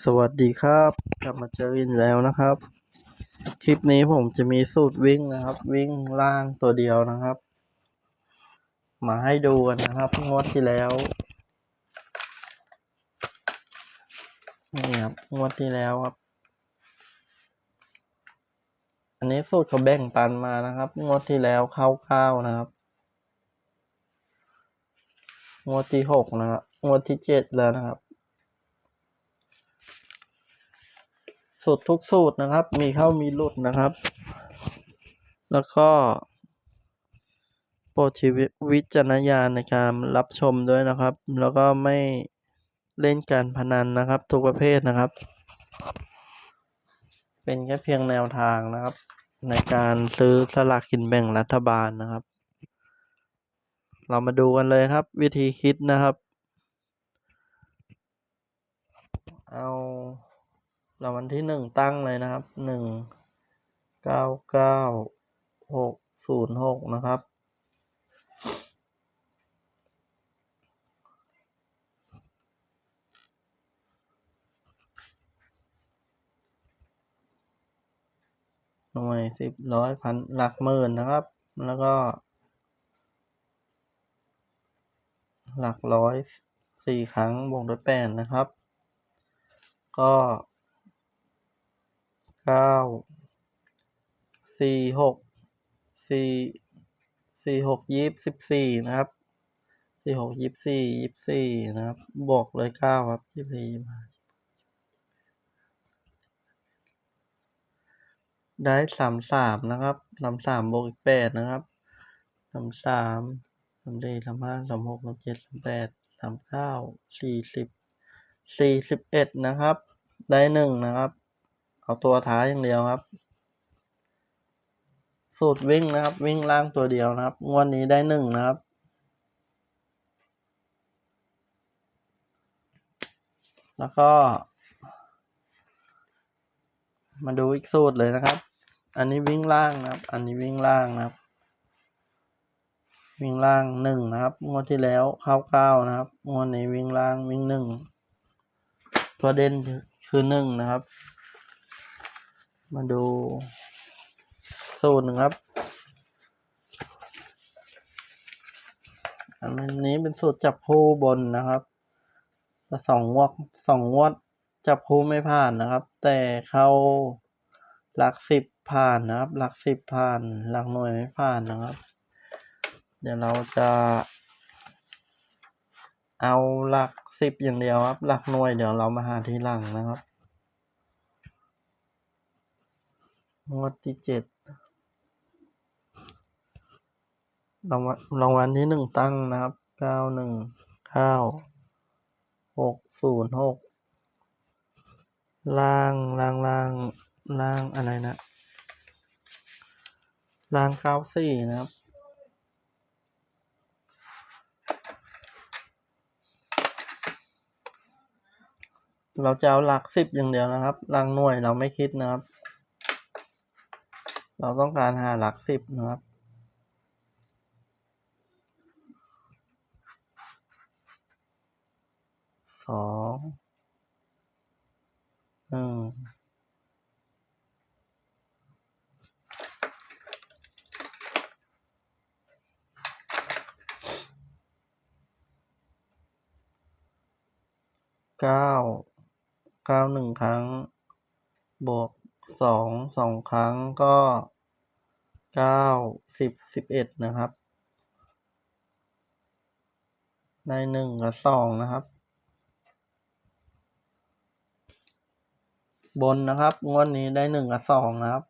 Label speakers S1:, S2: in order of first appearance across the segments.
S1: สวัสดีครับ กลับมาเจอกันแล้วนะครับ คลิปนี้ผมจะมีสูตรวิ่งนะครับ วิ่งล่างตัวเดียวนะครับ มาให้ดูกันนะครับงวดที่แล้วนี่ครับงวดที่แล้วครับ อันนี้สูตรเขาแบ่งปันมานะครับ งวดที่แล้วเข้าข้าวนะครับ งวดที่หกนะครับงวดที่เจ็ดแล้วนะครับ สูตรทุกสูตรนะครับ มีเข้ามีหลุดนะครับ แล้วก็โปรดชีวิวิจารณญาณในการรับชมด้วยนะครับ แล้วก็ไม่เล่นการพนันนะครับ ทุกประเภทนะครับ เป็นแค่เพียงแนวทางนะครับ ในการซื้อสลากกินแบ่งรัฐบาลนะครับ เรามาดูกันเลยครับ วิธีคิดนะครับ เอา รางวัลที่หนึ่งตั้งเลยนะครับหนึ่งเก้าเก้าหกศูนย์หกนะครับ หน่วยสิบร้อยพันหลักหมื่นนะครับ แล้วก็ หลักร้อยสี่ครั้งบวกด้วยแปดนะครับ ก็ เก้าสี่หกสี่สี่หกยี่สิบสี่นะครับสี่หกยี่สี่ยี่สี่นะครับ บวกเลยเก้าครับยี่สี่ยี่ห้าได้สามสามนะครับสามสามบวกอีกแปดนะครับสามสามสามสี่สามห้าสามหกสามเจ็ดสามแปดสามเก้าสี่สิบสี่สิบเอ็ดนะครับ ได้หนึ่งนะครับ เอาตัวท้ายอย่างเดียวครับ สูตรวิ่งนะครับ วิ่งล่างตัวเดียวนะครับ งวดนี้ได้หนึ่งนะครับ แล้วก็ มาดูอีกสูตรเลยนะครับ อันนี้วิ่งล่างนะครับ อันนี้วิ่งล่างนะครับ วิ่งล่างหนึ่งนะครับ งวดที่แล้วเข้าเก้านะครับ งวดนี้วิ่งล่างวิ่งหนึ่งตัวเด่นคือหนึ่งนะครับ มาดูสูตรหนึ่งครับ อันนี้เป็นสูตรจับคู่บนนะครับสองงวดสองวดจับคู่ไม่ผ่านนะครับ แต่เข้าหลักสิบผ่านนะครับ หลักสิบผ่าน หลักหน่วยไม่ผ่านนะครับ เดี๋ยวเราจะ เอาหลักสิบอย่างเดียวครับ หลักหน่วยเดี๋ยวเรามาหาทีหลังนะครับ งวดที่เจ็ดรางวัลรางวัลที่หนึ่งตั้งนะครับเก้าหนึ่งเก้าหกศูนย์หกล่างล่างล่างล่างอะไรนะล่างเก้าสี่นะครับเราจะเอาหลักสิบอย่างเดียวนะครับหลักหน่วยเราไม่คิดนะครับ เราต้องการหาหลักสิบนะครับ สองหนึ่งเก้า เก้าหนึ่งครั้ง บวก สองสองครั้งก็เก้าสิบสิบเอ็ดนะครับ ได้หนึ่งกับสองนะครับ บนนะครับงวดนี้ได้หนึ่งกับสองนะครับ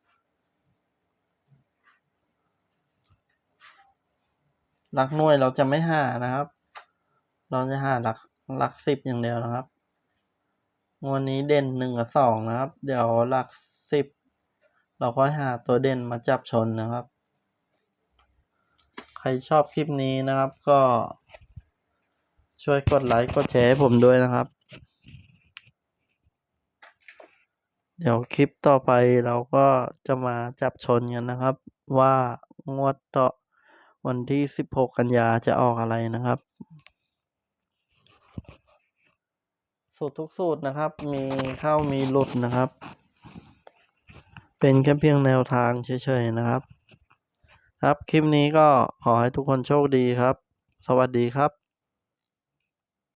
S1: หลักหน่วยเราจะไม่หานะครับ เราจะหาหลักหลักสิบอย่างเดียวนะครับงวดนี้เด่นหนึ่งกับสองนะครับ เดี๋ยวหลัก สิบเราค่อยหาตัวเด่นมาจับชนนะครับ ใครชอบคลิปนี้นะครับก็ช่วยกดไลค์กดแชร์ให้ผมด้วยนะครับ เดี๋ยวคลิปต่อไปเราก็จะมาจับชนกันนะครับ ว่างวดต่อวันที่ 16 กันยาจะออกอะไรนะครับ สูตรทุกสูตรนะครับ มีเข้ามีหลุดนะครับ เป็นแค่เพียงแนวทางเฉยๆนะครับ ครับคลิปนี้ก็ขอให้ทุกคนโชคดีครับ สวัสดีครับ